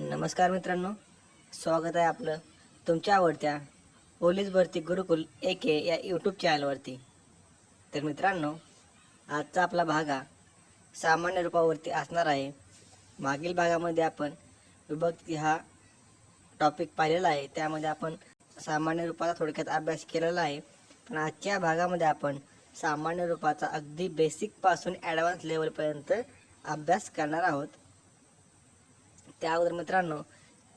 नमस्कार मित्रांनो स्वागत आहे आपलं तुमच्या आवडत्या पोलीस भरती गुरुकुल ए के या यूट्यूब चॅनलवरती तर मित्रांनो आजचा आपला भाग हा सामान्य रूपावरती असणार आहे. मागील भागामध्ये आपण विभक्ती हा टॉपिक पाहिलेला आहे. त्यामध्ये आपण सामान्य रूपाचा थोडक्यात अभ्यास केलेला आहे. पण आजच्या भागामध्ये आपण सामान्य रूपाचा अगदी बेसिकपासून ॲडव्हान्स लेवलपर्यंत अभ्यास करणार आहोत. त्या अगोदर मित्रांनो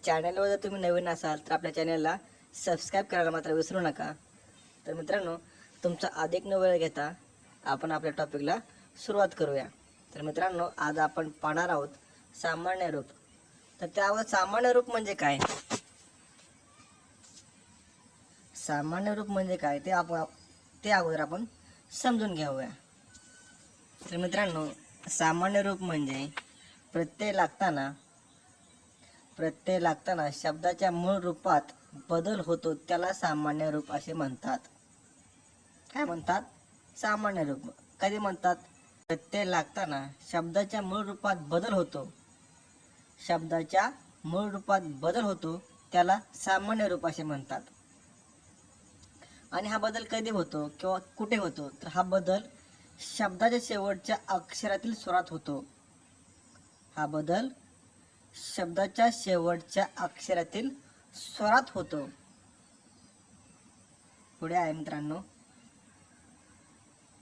चॅनलवर जर तुम्ही नवीन असाल तर आपल्या चॅनलला सबस्क्राईब करायला मात्र विसरू नका. तर मित्रांनो तुमचा अधिक न वेळ घेता आपण आपल्या टॉपिकला सुरुवात करूया. तर मित्रांनो आज आपण पाहणार आहोत सामान्य रूप. तर त्यावर सामान्य रूप म्हणजे काय? सामान्य रूप म्हणजे काय ते आपण ते अगोदर आपण समजून घेऊया. तर मित्रांनो सामान्य रूप म्हणजे प्रत्यय लागताना प्रत्यय लागताना शब्दाच्या मूळ रूपात बदल होतो त्याला सामान्य रूप असे म्हणतात. काय म्हणतात? सामान्य रूप. कधी म्हणतात? प्रत्यय लागताना शब्दाच्या मूळ रूपात बदल होतो. शब्दाच्या मूळ रूपात बदल होतो त्याला सामान्य रूप असे म्हणतात. आणि हा बदल कधी होतो किंवा कुठे होतो? तर हा बदल शब्दाच्या शेवटच्या अक्षरातील स्वरात होतो. हा बदल शब्दाच्या शेवटच्या अक्षरातील स्वरात होतो. पुढे आहे मित्रांनो.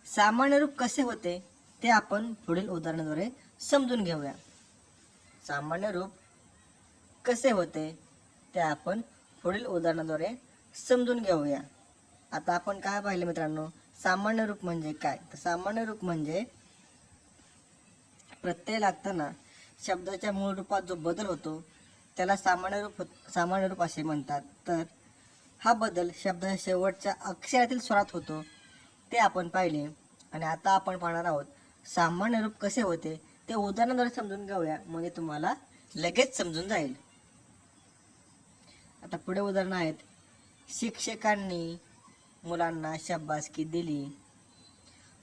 सामान्य रूप कसे होते ते आपण पुढील उदाहरणाद्वारे समजून घेऊया. सामान्य रूप कसे होते ते आपण पुढील उदाहरणाद्वारे समजून घेऊया. आता आपण काय पाहिलं मित्रांनो? सामान्य रूप म्हणजे काय? तर सामान्य रूप म्हणजे प्रत्यय लागताना शब्दाच्या मूळ रूपात जो बदल होतो त्याला सामान्य रूप सामान्य रूप असे म्हणतात. तर हा बदल शब्दाच्या शेवटच्या अक्षरातील स्वरात होतो ते आपण पाहिले. आणि आता आपण पाहणार आहोत सामान्य रूप कसे होते ते उदाहरणाद्वारे समजून घेऊया. म्हणजे तुम्हाला लगेच समजून जाईल. आता पुढे उदाहरणं आहेत. शिक्षकांनी मुलांना शाबासकी दिली.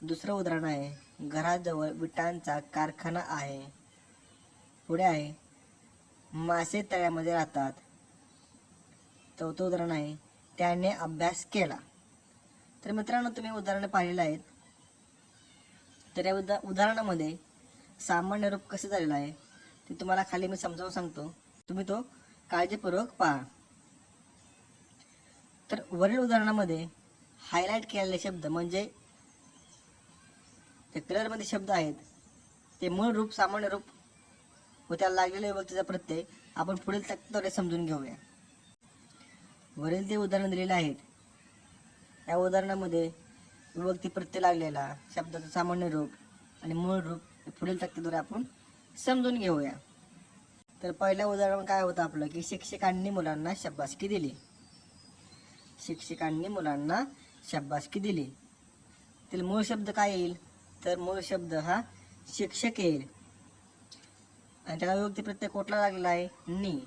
दुसरं उदाहरण आहे घराजवळ विटांचा कारखाना आहे. पुढे आहे. मासे तळ्यामध्ये राहतात. चौथं उदाहरण आहे. त्याने अभ्यास केला. तर मित्रांनो तुम्ही उदाहरणं पाहिलेलं आहेत. तर या उदा उदाहरणामध्ये सामान्य रूप कसं झालेलं आहे ते तुम्हाला खाली मी समजावून सांगतो. तुम्ही तो काळजीपूर्वक पहा. तर वरील उदाहरणामध्ये हायलाईट केलेले शब्द म्हणजे ते कलरमध्ये शब्द आहेत. ते मूळ रूप सामान्य रूप व त्याला लागलेल्या विभक्तीचा प्रत्यय आपण पुढील तक्त्याद्वारे समजून घेऊया. वरील ते उदाहरण दिलेले आहेत या उदाहरणामध्ये विभक्ती प्रत्यय लागलेला शब्दाचा सामान्य रूप आणि मूळ रूप पुढील तक्त्याद्वारे आपण समजून घेऊया. तर पहिलं उदाहरण काय होतं आपलं की शिक्षकांनी मुलांना शब्बासकी दिली. शिक्षकांनी मुलांना शब्बासकी दिली. तर मूळ शब्द काय येईल? तर मूळ शब्द हा शिक्षक येईल. आणि त्याला विभक्ती प्रत्यय कुठला लागलेला आहे नी.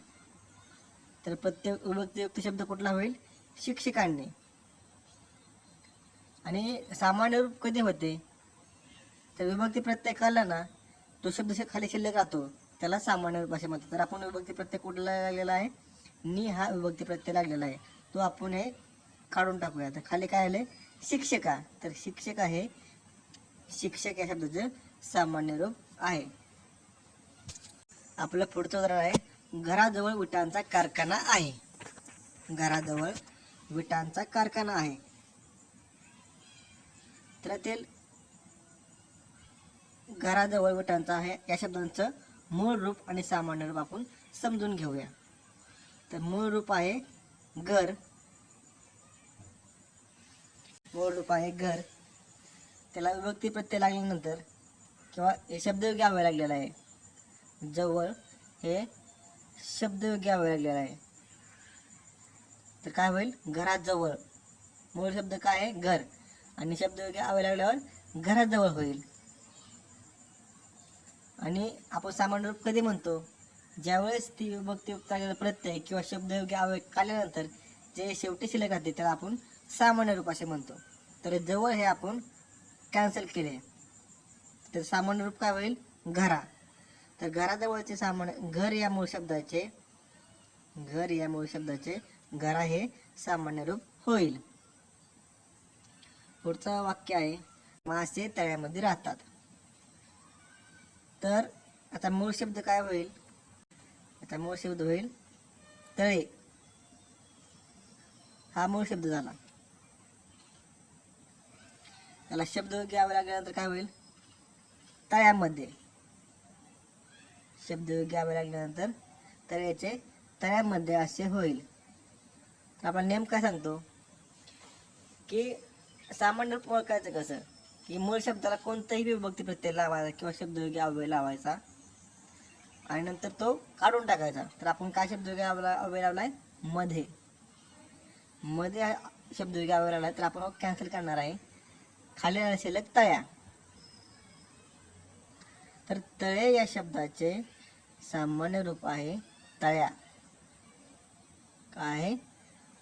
तर प्रत्येक विभक्ती शब्द कुठला होईल? शिक्षकांनी. आणि सामान्य रूप कधी होते? तर विभक्ती प्रत्यय कळला ना तो शब्द खाली शिल्लक राहतो. त्याला सामान्य रूप असे म्हणतात. तर आपण विभक्ती प्रत्यय कुठला लागलेला आहे. नी हा विभक्ती प्रत्यय लागलेला आहे. तो आपण हे काढून टाकूया. तर खाली काय आले शिक्षका. तर शिक्षक आहे शिक्षक या शब्दाचं सामान्य रूप आहे. आपलं पुढचं उदाहरण आहे. घराजवळ विटांचा कारखाना आहे. घराजवळ विटांचा कारखाना आहे. तर त्यातील घराजवळ विटांचा आहे. या शब्दांचं मूळ रूप आणि सामान्य रूप आपण समजून घेऊया. तर मूळ रूप आहे घर. मूळ रूप आहे घर. त्याला विभक्ती प्रत्यय लागल्यानंतर किंवा हे शब्द घ्यावे लागलेला आहे. जवळ हे शब्दयोग्य आवे लागलेला आहे. तर काय होईल? घराजवळ. मूळ शब्द काय आहे? घर. आणि शब्दयोग्य अव्यय लागल्यावर घराजवळ होईल. आणि आपण सामान्य रूप कधी म्हणतो? ज्यावेळेस ती विभक्तियुक्त आलेला प्रत्यय किंवा शब्दयोग्य अव्यय काढल्यानंतर जे शेवटी शिल्लक राहते त्याला आपण सामान्य रूप असे म्हणतो. तर जवळ हे आपण कॅन्सल केले. तर सामान्य रूप काय होईल? घरा. तर घराजवळचे सामान्य घर या मूळ शब्दाचे घर या मूळ शब्दाचे घरा हे सामान्य रूप होईल. पुढचं वाक्य आहे मासे तळ्यामध्ये राहतात. तर आता मूळ शब्द काय होईल? आता मूळ शब्द होईल तळे. हा मूळ शब्द झाला. त्याला शब्द घ्यावे लागल्यानंतर काय होईल? तळ्यामध्ये. शब्द घ्यावे लागल्यानंतर तळ्याचे तळ्यामध्ये असे होईल. तर आपण नेम काय सांगतो की सामान्य रूप ओळखायचं कसं? की मूळ शब्दाला कोणताही विभक्ती प्रत्यय लावायचा किंवा शब्दयोगी अव्यय लावायचा आणि नंतर तो काढून टाकायचा. तर आपण काय शब्दयोगी अव्यय अव्यय लावलाय? मध्ये. मध्ये हा शब्दयोगी अव्यय लावलाय तर आपण कॅन्सल करणार आहे. खाली असेल तळ्या. तर तळे या शब्दाचे सामान्य रूप आहे. तळ्या. काय आहे?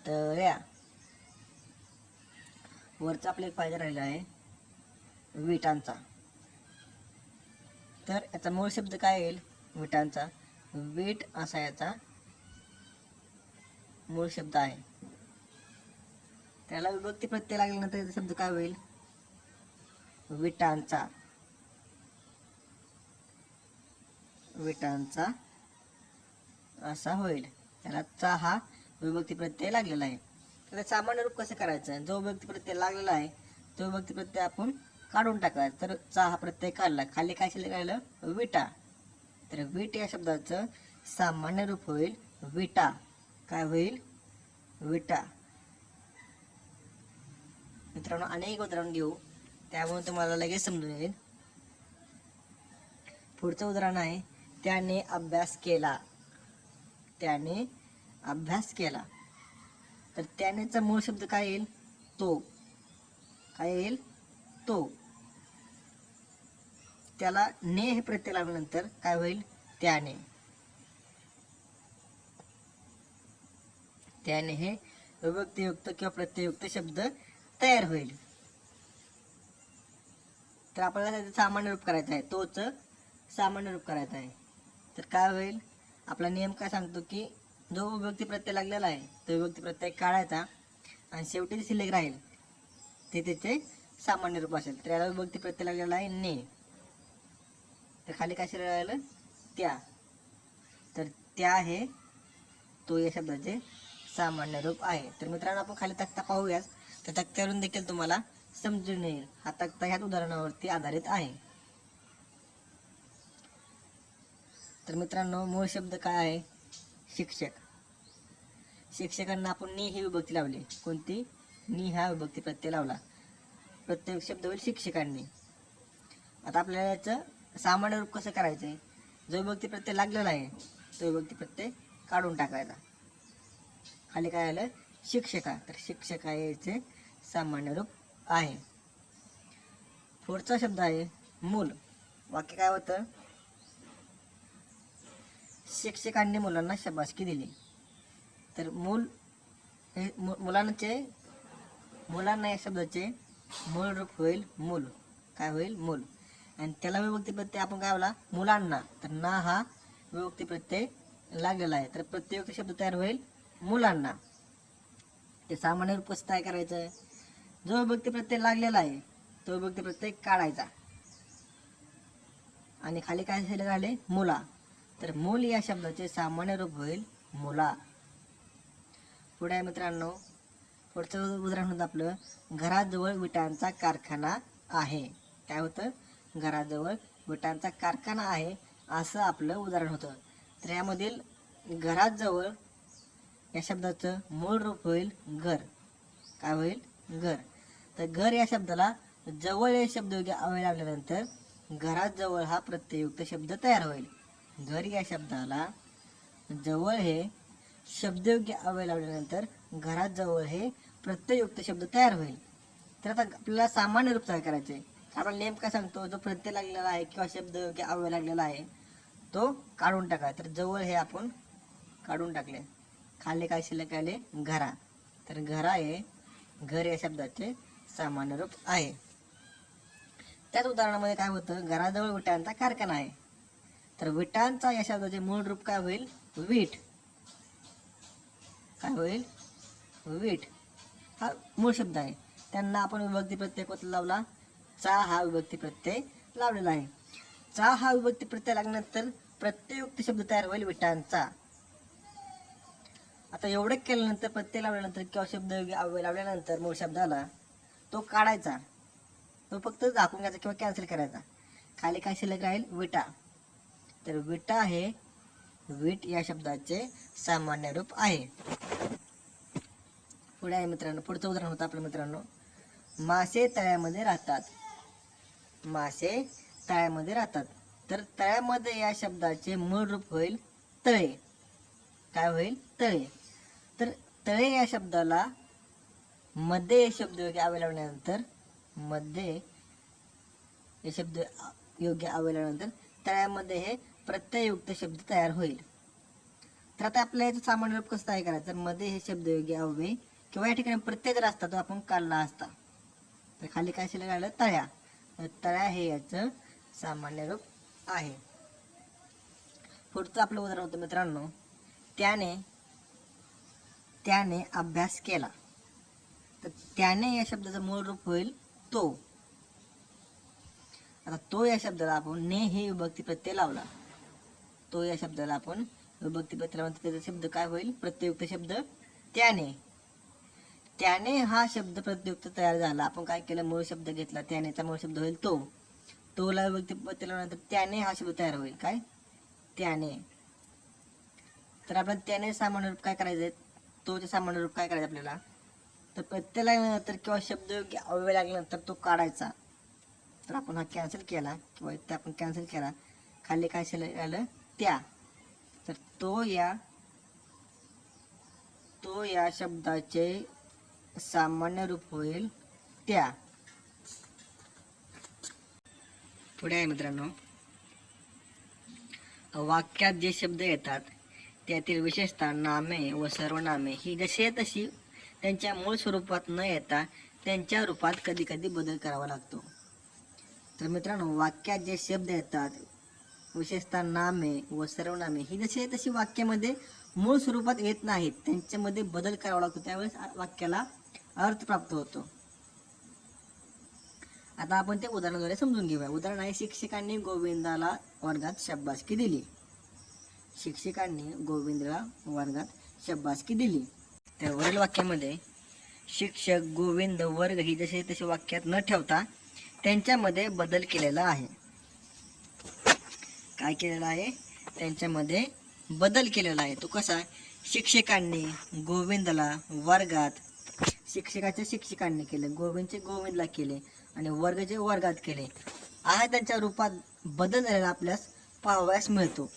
तळ्या. वरचा आपला एक फायदा राहिला आहे. विटांचा. तर याचा मूळ शब्द काय येईल? विटांचा. वीट असा याचा मूळ शब्द आहे. त्याला विभक्ती प्रत्यय लागल्यानंतर याचा शब्द काय होईल? विटांचा. विटांचा असा होईल. त्याला चा हा विभक्ती प्रत्यय लागलेला आहे. तर सामान्य रूप कसं करायचं? जो विभक्ती प्रत्यय लागलेला आहे तो विभक्ती प्रत्यय आपण काढून टाकायचा. तर चा हा प्रत्यय काढला. खाली काय शिल्लक राहिलं? विटा. तर विट या शब्दाचं सामान्य रूप होईल विटा. काय होईल? विटा. मित्रांनो अनेक उदाहरण घेऊ. त्यामुळे तुम्हाला लगेच समजून येईल. पुढचं उदाहरण आहे त्याने अभ्यास केला. त्याने अभ्यास केला. तर त्यानेचा मूळ शब्द काय येईल? तो. काय येईल? तो. त्याला ने हे प्रत्यय लावल्यानंतर काय होईल? त्याने. त्याने हे विभक्तियुक्त किंवा प्रत्ययुक्त शब्द तयार होईल. तर आपल्याला त्याचं सामान्य रूप करायचं आहे. तोच सामान्य रूप करायचं आहे. तर काय होईल? आपला नियम काय सांगतो की जो विभक्ती प्रत्यय लागलेला आहे तो विभक्ती प्रत्यय काढायचा आणि शेवटी जे शिल्लक राहील. ते त्याचे सामान्य रूप असेल. तर याला विभक्ती प्रत्यय लागलेला आहे ने. तर खाली काय शिल्लक राहिलं? त्या. तर त्या आहे तो या शब्दाचे सामान्य रूप आहे. तर मित्रांनो आपण खाली तक्ता पाहूयाच तर तक्त्यावरून देखील तुम्हाला समजून येईल. हा तक्ता ह्याच उदाहरणावरती आधारित आहे. तर मित्रांनो मूळ शब्द काय आहे? शिक्षक. शिक्षकांना आपण नी ही विभक्ती लावली. कोणती? नी हा विभक्ती प्रत्यय लावला. प्रत्येक शब्द होईल शिक्षकांनी. आता आपल्याला याचं सामान्य रूप कसं करायचं आहे जो विभक्ती प्रत्यय लागलेला आहे तो विभक्ती प्रत्यय काढून टाकायचा. खाली काय आलं? शिक्षका. तर शिक्षका याचे सामान्य रूप आहे. पुढचा शब्द आहे मूल. वाक्य काय होतं? शिक्षकांनी मुलांना शबासकी दिली. तर मूल हे मु- मुलांचे मुलांना या शब्दाचे मूळ रूप होईल मूल. काय होईल मूल. आणि त्याला विभक्ती प्रत्यय आपण काय बोला? मुलांना. तर ना हा विभक्ती प्रत्यय लागलेला आहे. तर प्रत्येक शब्द तयार होईल मुलांना. ते सामान्य रूपच काय करायचं जो विभक्ती प्रत्यय लागलेला आहे तो विभक्ती प्रत्यय काढायचा. आणि खाली काय झाले झाले? मुला. तर मूल या शब्दाचे सामान्य रूप होईल मुला. पुढे आहे मित्रांनो पुढचं उदाहरण होतं आपलं घराजवळ विटांचा कारखाना आहे. काय होतं? घराजवळ विटांचा कारखाना आहे असं आपलं उदाहरण होतं. तर यामधील घराजवळ या शब्दाचं मूळ रूप होईल घर. काय होईल? घर. तर घर या शब्दाला जवळ या शब्द अवय लागल्यानंतर घराजवळ हा प्रत्ययुक्त शब्द तयार होईल. घर या शब्दाला जवळ हे शब्दयोग्य अवय लावल्यानंतर घरात जवळ हे प्रत्ययुक्त शब्द तयार होईल. तर आता आपल्याला सामान्य रूप तयार करायचे आहे. आपण नेमका सांगतो जो प्रत्यय लागलेला आहे किंवा शब्दयोग्य अवय लागलेला आहे तो काढून टाका तर जवळ हे आपण काढून टाकले. खाली काय शिल्लक आले घरा. तर घरा हे घर या शब्दाचे सामान्य रूप आहे. त्याच उदाहरणामध्ये काय होतं? घराजवळ विटांचा कारखाना आहे. तर विटांचा या शब्दाचे मूळ रूप काय होईल? वीट. काय होईल? वीट. हा मूळ शब्द आहे. त्यांना आपण विभक्ती प्रत्यय कोणता लावला? चा हा विभक्ती प्रत्यय लावलेला आहे. चा हा विभक्ती प्रत्यय लागल्यानंतर प्रत्ययुक्त शब्द तयार होईल विटांचा. आता एवढं केल्यानंतर प्रत्यय लावल्यानंतर किंवा शब्द अव्यय लावल्यानंतर मूळ शब्द आला तो काढायचा. तो फक्त झाकून घ्यायचा किंवा कॅन्सल करायचा. खाली काय शिल्लक राहील? विटा. तर विटा हे वीट या शब्दाचे सामान्य रूप आहे. पुढे आहे मित्रांनो पुढचं उदाहरण होतं आपल्या मित्रांनो. मासे तळ्यामध्ये राहतात. मासे तळ्यामध्ये राहतात. तर तळ्यामध्ये या शब्दाचे मूळ रूप होईल तळे. काय होईल? तळे. तर तळे या शब्दाला मध्ये हे शब्द योग्य आवे लावल्यानंतरमध्ये हे शब्द योग्य आवे लावल्यानंतर तळ्यामध्ये हे प्रत्यययुक्त शब्द तयार होईल. तर आता आपल्या याचं सामान्य रूप कसं तयार करायचं? तर मध्ये हे शब्द योग्य अव्यय किंवा या ठिकाणी प्रत्यय जर असता तो आपण काढला असता. तर खाली काय शिल्लक राहिलं? तळ्या. तर तळ्या हे याचं सामान्य रूप आहे. पुढचं आपलं उदाहरण होतं मित्रांनो. त्याने त्याने अभ्यास केला. तर त्याने या शब्दाचं मूळ रूप होईल तो. आता तो या शब्दाला आपण ने हे विभक्ती प्रत्यय लावला. तो या शब्दाला आपण विभक्ती त्याचा शब्द काय होईल? प्रत्ययुक्त शब्द त्याने. त्याने हा शब्द प्रत्ययुक्त तयार झाला. आपण काय केलं? मूळ शब्द घेतला. त्यानेचा मूळ शब्द होईल तो. तोला विभक्ती प्रत्यय लावल्यानंतर त्याने हा शब्द तयार होईल. काय? त्याने. तर आपण त्याने सामान्य रूप काय करायचे तोचे सामान्य रूप काय करायचं आपल्याला? तर प्रत्यय लागल्यानंतर किंवा शब्द अवयव लागल्यानंतर तो काढायचा. तर आपण हा कॅन्सल केला. किंवा इथे आपण कॅन्सल केला. खाली काय शिल्लक आलं? त्या. तर तो या तो या शब्दाचे सामान्य रूप होईल त्या. पुढे आहे मित्रांनो. वाक्यात जे शब्द येतात त्यातील विशेषतः नामे व सर्वनामे ही जशी आहे तशी त्यांच्या मूळ स्वरूपात न येता त्यांच्या रूपात कधी कधी बदल करावा लागतो. तर मित्रांनो वाक्यात जे शब्द येतात विशेषतः नामे व सर्वनामे. ही जशी आहे तशी वाक्यामध्ये मूळ स्वरूपात येत नाहीत. त्यांच्यामध्ये बदल करावा लागतो. त्यावेळेस वाक्याला अर्थ प्राप्त होतो. आता आपण ते उदाहरणाद्वारे समजून घेऊया. उदाहरण आहे शिक्षकांनी गोविंदाला वर्गात शब्बासकी दिली. शिक्षकांनी गोविंदला वर्गात शब्बासकी दिली. तर वरील वाक्यामध्ये शिक्षक गोविंद वर्ग ही जसे तसे वाक्यात न ठेवता त्यांच्यामध्ये बदल केलेला आहे. काय केलेला आहे? त्यांच्यामध्ये बदल केलेला आहे. तो कसा? शिक्षकांनी गोविंदला वर्गात शिक्षकाच्या शिक्षकांनी केले गोविंदचे गोविंदला केले आणि वर्गाचे वर्गात केले. हा त्यांच्या रूपात बदल झालेला आपल्यास पाहावयास मिळतो.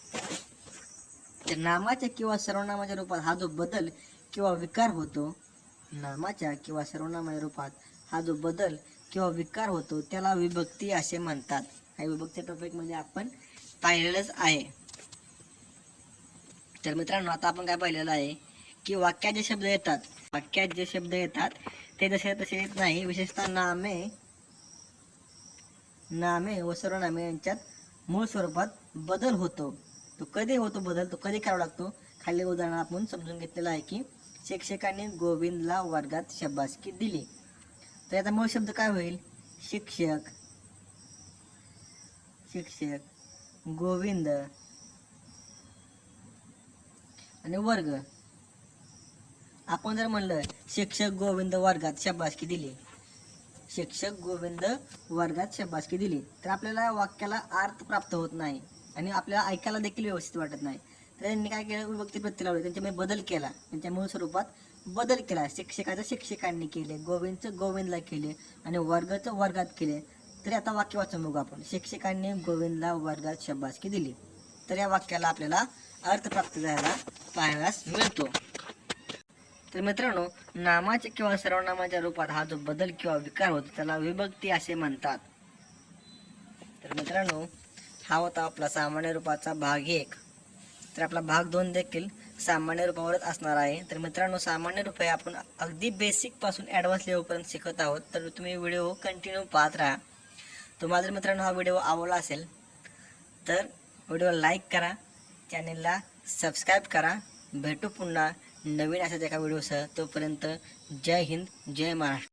तर नामाच्या किंवा सर्वनामाच्या रूपात हा जो बदल किंवा विकार होतो नामाच्या किंवा सर्वनामाच्या रूपात हा जो बदल किंवा विकार होतो त्याला विभक्ती असे म्हणतात. हा विभक्ती टॉपिकमध्ये आपण पाहिलेलंच आहे. तर मित्रांनो आता आपण काय पाहिलेलं आहे की वाक्यात जे शब्द येतात वाक्यात जे शब्द येतात ते जसे तसे येत नाही. विशेषतः नामे नामे व सर्वनामे यांच्यात मूळ स्वरूपात बदल होतो. तो कधी होतो बदल? तो कधी करावा लागतो? खाली उदाहरण आपण समजून घेतलेलं आहे की शिक्षकांनी गोविंदला वर्गात शबासकी दिली. तर याचा मूळ शब्द काय होईल? शिक्षक. शिक्षक. गोविंद. आणि वर्ग. आपण जर म्हणलं शिक्षक गोविंद वर्गात शबासकी दिली. शिक्षक गोविंद वर्गात शबासकी दिली. तर आपल्याला वाक्याला अर्थ प्राप्त होत नाही. आणि आपल्याला ऐकायला देखील व्यवस्थित वाटत नाही. तर त्यांनी काय केलं? विभक्ती प्रत्येक लावली. त्यांच्यामध्ये बदल केला. त्यांच्या मूळ स्वरूपात बदल केला. शिक्षकाचं शिक्षकांनी केले. गोविंदचं गोविंदला केले. आणि वर्गाचं वर्गात केले. तरी आता वाक्य वाचून बघू आपण. शिक्षकांनी गोविंदला वर्गात शबासकी दिली. तर या वाक्याला आपल्याला अर्थ प्राप्त झाला पाहायला मिळतो. तर मित्रांनो नामाचे किंवा सर्वनामाच्या रूपात हा जो बदल किंवा विकार होतो त्याला विभक्ती असे म्हणतात. तर मित्रांनो हा होता आपला सामान्य रूपाचा भाग एक. तर आपला भाग दोन देखील सामान्य रूपावरच असणार आहे. तर मित्रांनो सामान्य रूप हे आपण अगदी बेसिकपासून ॲडव्हान्स लेवलपर्यंत शिकत आहोत. तर तुम्ही व्हिडिओ कंटिन्यू पाहत राहा. तुम्हाला जर मित्रांनो हा व्हिडिओ आवडला असेल तर व्हिडिओला लाईक करा चॅनेलला सबस्क्राईब करा. भेटू पुन्हा नवीन अशाच एका व्हिडिओसह. तोपर्यंत जय हिंद जय महाराष्ट्र.